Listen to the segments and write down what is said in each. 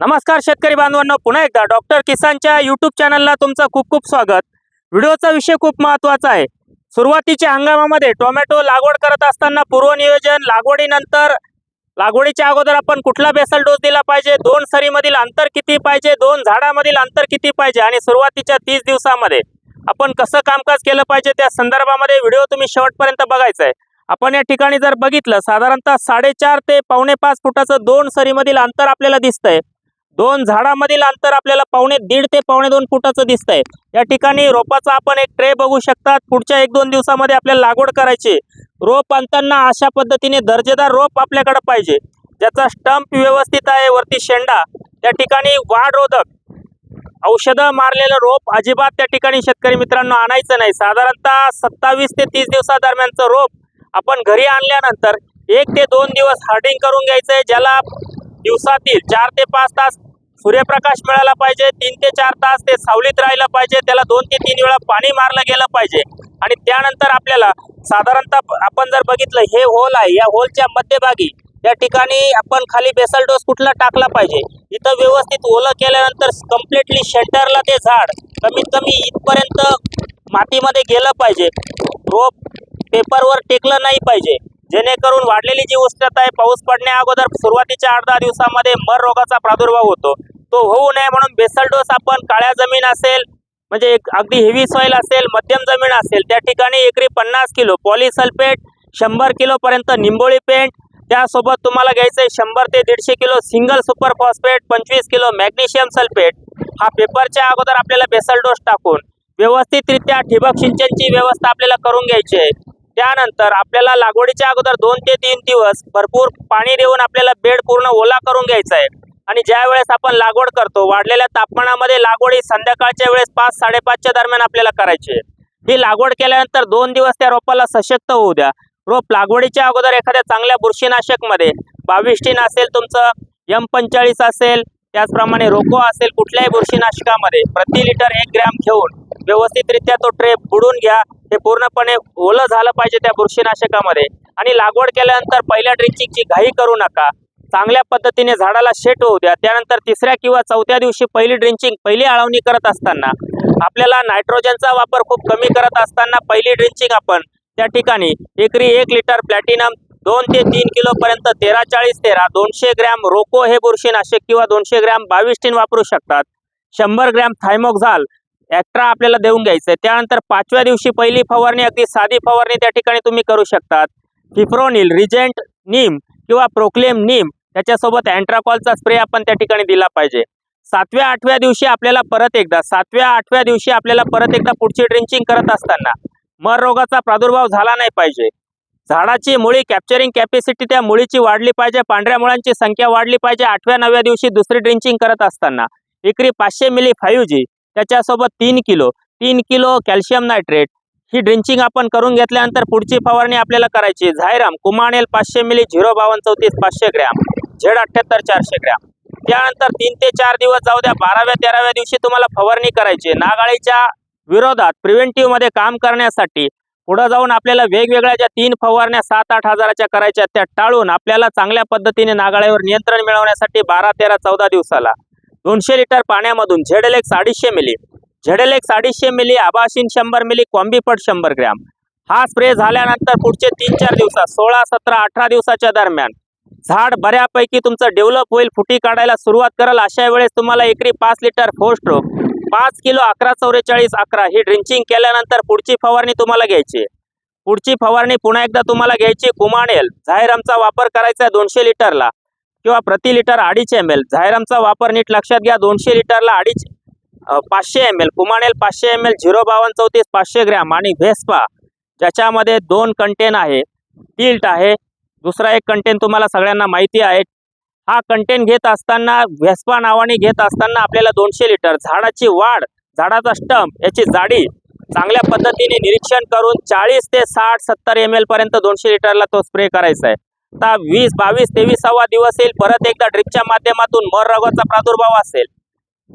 नमस्कार शेतकरी बांधवांना पुन्हा एकदा डॉक्टर किसानच्या यूट्यूब चॅनलला तुमचं खूप खूप स्वागत. व्हिडिओचा विषय खूप महत्त्वाचा आहे. सुरुवातीच्या हंगामामध्ये टोमॅटो लागवड करत असताना पूर्वनियोजन लागवडीनंतर लागवडीच्या अगोदर आपण कुठला बेसल डोस दिला पाहिजे दोन सरीमधील अंतर किती पाहिजे दोन झाडामधील अंतर किती पाहिजे आणि सुरुवातीच्या तीस दिवसामध्ये आपण कसं कामकाज केलं पाहिजे त्या संदर्भामध्ये व्हिडिओ तुम्ही शेवटपर्यंत बघायचा आहे आपण या ठिकाणी जर बघितलं साधारणतः साडेचार ते पावणे पाच फुटाचं दोन सरीमधील अंतर आपल्याला दिसतंय. दोन झाडामधील अंतर आपल्याला पावणे दीड ते पावणे दोन फुटाचं दिसतंय. या ठिकाणी रोपाचा आपण एक ट्रे बघू शकतात. पुढच्या एक दोन दिवसामध्ये आपल्याला लागवड करायची. रोप आणताना अशा पद्धतीने दर्जेदार रोप आपल्याकडे पाहिजे. ज्याचा स्टंप व्यवस्थित आहे वरती शेंडा त्या ठिकाणी वाढ रोधक औषधं मारलेलं रोप अजिबात त्या ठिकाणी शेतकरी मित्रांनो आणायचं नाही. साधारणतः सत्तावीस ते तीस दिवसादरम्यानचं रोप आपण घरी आणल्यानंतर एक ते दोन दिवस हार्डिंग करून घ्यायचं आहे ज्याला दिवसातील चार ते पाच तास सूर्यप्रकाश मिळाला पाहिजे तीन ते चार तास ते सावलीत राहिलं पाहिजे त्याला दोन ते तीन वेळा पाणी मारलं गेलं पाहिजे. आणि त्यानंतर आपल्याला साधारणतः आपण जर बघितलं हे होल आहे या होलच्या मध्यभागी या ठिकाणी आपण खाली बेसल डोस कुठला टाकला पाहिजे? इथं व्यवस्थित ओलं केल्यानंतर कम्प्लिटली शेंटरला ते झाड कमीत कमी इथपर्यंत मातीमध्ये गेलं पाहिजे. रोप पेपरवर टेकलं नाही पाहिजे. जेणेकरून वाढलेली जी उष्णता आहे पाऊस पडण्या अगोदर सुरुवातीच्या आठ दहा दिवसामध्ये मर रोगाचा प्रादुर्भाव होतो. तो होऊ नये म्हणून बेसल डोस आपण काळ्या जमीन असेल म्हणजे एक अगदी हेवी सॉईल असेल मध्यम जमीन असेल त्या ठिकाणी एकरी पन्नास किलो पॉलिसल्फेट शंभर किलोपर्यंत निंबोळी पेंट त्यासोबत तुम्हाला घ्यायचं आहे शंभर ते दीडशे किलो सिंगल सुपर फॉस्फेट पंचवीस किलो मॅग्नेशियम सल्फेट हा पेपरच्या अगोदर आपल्याला बेसल डोस टाकून व्यवस्थितरित्या ठिबक सिंचनची व्यवस्था आपल्याला करून घ्यायची आहे. त्यानंतर आपल्याला लागवडीच्या अगोदर दोन ते तीन दिवस भरपूर पाणी देऊन आपल्याला बेड पूर्ण ओला करून घ्यायचा आहे. आणि ज्या वेळेस आपण लागवड करतो वाढलेल्या तापमानामध्ये लागवडी संध्याकाळच्या वेळेस पाच साडेपाचच्या दरम्यान आपल्याला करायची आहे. ही लागवड केल्यानंतर दोन दिवस त्या रोपाला सशक्त होऊ द्या. रोप लागवडीच्या अगोदर एखाद्या चांगल्या बुरशीनाशकमध्ये बावीस टीन असेल तुमचं यम पंचेचाळीस असेल त्याचप्रमाणे रोको असेल कुठल्याही बुरशीनाशकामध्ये प्रति लिटर एक ग्रॅम घेऊन व्यवस्थितरित्या तो ट्रेप बुडून घ्या. हे पूर्णपणे ओलं झालं पाहिजे त्या बुरशीनाशकामध्ये. आणि लागवड केल्यानंतर पहिल्या ड्रिंचिंगची घाई करू नका. चांगल्या पद्धतीने झाडाला शेट होऊ द्या. त्यानंतर तिसऱ्या किंवा चौथ्या दिवशी पहिली ड्रिंचिंग पहिली आळवणी करत असताना. आपल्याला नायट्रोजनचा वापर खूप कमी करत असताना पहिली ड्रिंचिंग आपण त्या ठिकाणी एकरी एक लिटर प्लॅटिनम दोन ते तीन किलो पर्यंत तेरा चाळीस तेरा दोनशे ग्रॅम रोको हे बुरशीनाशक किंवा दोनशे ग्रॅम बावीस टीन वापरू शकतात. शंभर ग्रॅम थायमोक्झाल ॲक्ट्रा आपल्याला देऊन घ्यायचं आहे. त्यानंतर पाचव्या दिवशी पहिली फवारणी अगदी साधी फवारणी त्या ठिकाणी तुम्ही करू शकतात. फिफ्रोनिल रिजेंट नीम किंवा प्रोक्लेम नीम त्याच्यासोबत अँट्राकॉलचा स्प्रे आपण त्या ठिकाणी दिला पाहिजे. सातव्या आठव्या दिवशी आपल्याला परत एकदा सातव्या आठव्या दिवशी आपल्याला परत एकदा पुढची ड्रिंचिंग करत असताना मर रोगाचा प्रादुर्भाव झाला नाही पाहिजे. झाडाची मुळी कॅप्चरिंग कॅपॅसिटी त्या मुळीची वाढली पाहिजे पांढऱ्या मुळांची संख्या वाढली पाहिजे आठव्या नवव्या दिवशी दुसरी ड्रिंचिंग करत असताना. एकरी पाचशे मिली फाईव्ह जी त्याच्यासोबत तीन किलो. तीन किलो कॅल्शियम नायट्रेट ही ड्रिंचिंग आपण करून घेतल्यानंतर पुढची फवारणी आपल्याला करायची. झायराम कुमानेल पाचशे मिली झिरो बावन्न चौतीस पाचशे ग्रॅम. झेड अठ्ठ्याहत्तर चारशे ग्रॅम. त्यानंतर तीन ते चार दिवस जाऊ द्या बाराव्या तेराव्या दिवशी तुम्हाला फवारणी करायची. नागाळीच्या विरोधात प्रिव्हेंटिव्हमध्ये काम करण्यासाठी पुढे जाऊन आपल्याला वेगवेगळ्या ज्या तीन फवारण्या सात आठ हजाराच्या करायच्या त्या टाळून आपल्याला चांगल्या पद्धतीने नागाळ्यावर नियंत्रण मिळवण्यासाठी बारा तेरा चौदा दिवसाला दोनशे लिटर पाण्यामधून झेडेलेक्स अडीचशे मिली. झेडेलेक्स अडीचशे मिली आबाशीन शंभर मिली कॉम्बीपट शंभर ग्रॅम. हा स्प्रे झाल्यानंतर पुढचे तीन चार दिवसात सोळा सतरा अठरा दिवसाच्या दरम्यान. झाड बऱ्यापैकी तुमचं डेव्हलप होईल फुटी काढायला सुरुवात कराल अशा वेळेस तुम्हाला एकरी पाच लिटर फोर स्ट्रोक पाच किलो अकरा चौवेचाळीस अकरा ही ड्रिंचिंग केल्यानंतर पुढची फवारणी तुम्हाला घ्यायची. पुढची फवारणी पुन्हा एकदा तुम्हाला घ्यायची कुमाणेल झायरामचा वापर करायचा आहे दोनशे लिटरला. किंवा प्रति लिटर अडीच एम एल झायरमचा वापर नीट लक्षात घ्या. दोनशे लिटरला अडीच पाचशे एम एल कुमानेल पाचशे एम एल झिरो बावन्न चौतीस पाचशे ग्रॅम. आणि व्हेस्पा ज्याच्यामध्ये दोन कंटेन आहे. टिल्ट आहे. दुसरा एक कंटेन तुम्हाला सगळ्यांना माहिती आहे. हा कंटेन घेत असताना व्हेस्पा नावाने घेत असताना आपल्याला दोनशे लिटर. झाडाची वाढ झाडाचा स्टंप याची जाडी चांगल्या पद्धतीने निरीक्षण करून चाळीस ते साठ सत्तर एम एल पर्यंत दोनशे लिटरला तो स्प्रे करायचा आहे. आता वीस बावीस तेवीसावा दिवस येईल. परत एकदा ड्रिपच्या माध्यमातून मर रोगाचा प्रादुर्भाव असेल.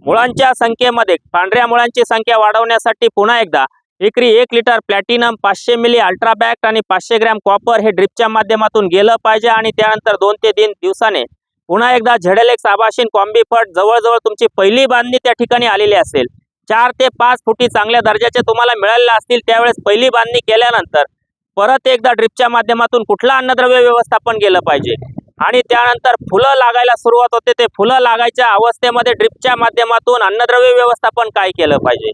मुळांच्या संख्येमध्ये पांढऱ्या मुळांची संख्या वाढवण्यासाठी पुन्हा एकदा एकरी एक लिटर प्लॅटिनम पाचशे मिली अल्ट्राबॅक्ट आणि पाचशे ग्रॅम कॉपर हे ड्रिपच्या माध्यमातून गेलं पाहिजे आणि त्यानंतर दोन ते तीन दिवसाने पुन्हा एकदा झेडेलेक्स आबाशीन कॉम्बीफट जवळजवळ तुमची पहिली बांधणी त्या ठिकाणी आलेली असेल. चार ते पाच फुटी चांगल्या दर्जाचे तुम्हाला मिळालेले असतील त्यावेळेस पहिली बांधणी केल्यानंतर परत एकदा ड्रिपच्या माध्यमातून कुठलं अन्नद्रव्य व्यवस्थापन केलं पाहिजे. आणि त्यानंतर फुलं लागायला सुरुवात होते ते फुलं लागायच्या अवस्थेमध्ये ड्रिपच्या माध्यमातून अन्नद्रव्य व्यवस्थापन काय केलं पाहिजे?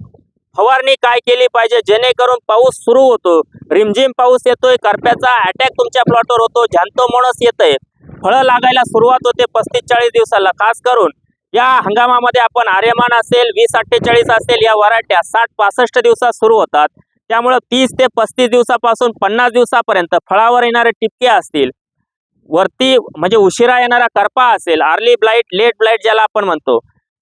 फवारणी काय केली पाहिजे? जेणेकरून पाऊस सुरू होतो. रिमझिम पाऊस येतोय करप्याचा अटॅक तुमच्या प्लॉटवर होतो मोणस येतंय. फळं लागायला सुरुवात होते पस्तीस चाळीस दिवसाला. खास करून या हंगामामध्ये आपण आर्यमान असेल वीस अठ्ठेचाळीस असेल या वराट्या साठ पासष्ट दिवसात सुरू होतात. त्यामुळं तीस ते पस्तीस दिवसापासून पन्नास दिवसापर्यंत फळावर येणारे टिपके असतील वरती म्हणजे उशिरा येणारा करपा असेल अर्ली ब्लाईट लेट ब्लाईट ज्याला आपण म्हणतो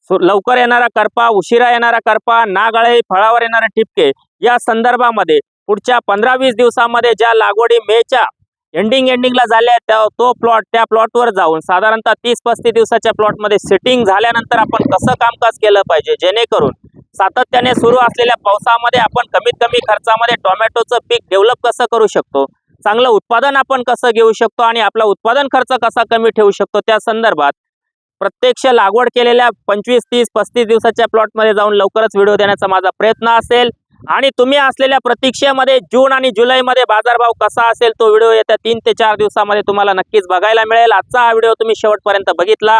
लवकर येणारा करपा उशिरा येणारा करपा नागाळे फळावर येणारे टिपके या संदर्भामध्ये पुढच्या पंधरा वीस दिवसामध्ये ज्या लागवडी मेच्या एंडिंग एंडिंगला झाल्या आहेत, त्या तो प्लॉट त्या प्लॉटवर जाऊन साधारणतः तीस पस्तीस दिवसाच्या प्लॉटमध्ये सेटिंग झाल्यानंतर आपण कसं कामकाज केलं पाहिजे जेणेकरून सातत्याने सुरू असलेल्या पावसामध्ये आपण कमीत कमी खर्चामध्ये टोमॅटोचं पीक डेव्हलप कसं करू शकतो? चांगलं उत्पादन आपण कसं घेऊ शकतो आणि आपला उत्पादन खर्च कसा कमी ठेवू शकतो? त्या संदर्भात प्रत्यक्ष लागवड केलेल्या पंचवीस तीस पस्तीस दिवसाच्या प्लॉटमध्ये जाऊन लवकरच व्हिडिओ देण्याचा माझा प्रयत्न असेल. आणि तुम्ही असलेल्या प्रतीक्षेमध्ये जून आणि जुलैमध्ये बाजारभाव कसा असेल तो व्हिडिओ येत्या तीन ते चार दिवसामध्ये तुम्हाला नक्कीच बघायला मिळेल. आजचा हा व्हिडिओ तुम्ही शेवटपर्यंत बघितला.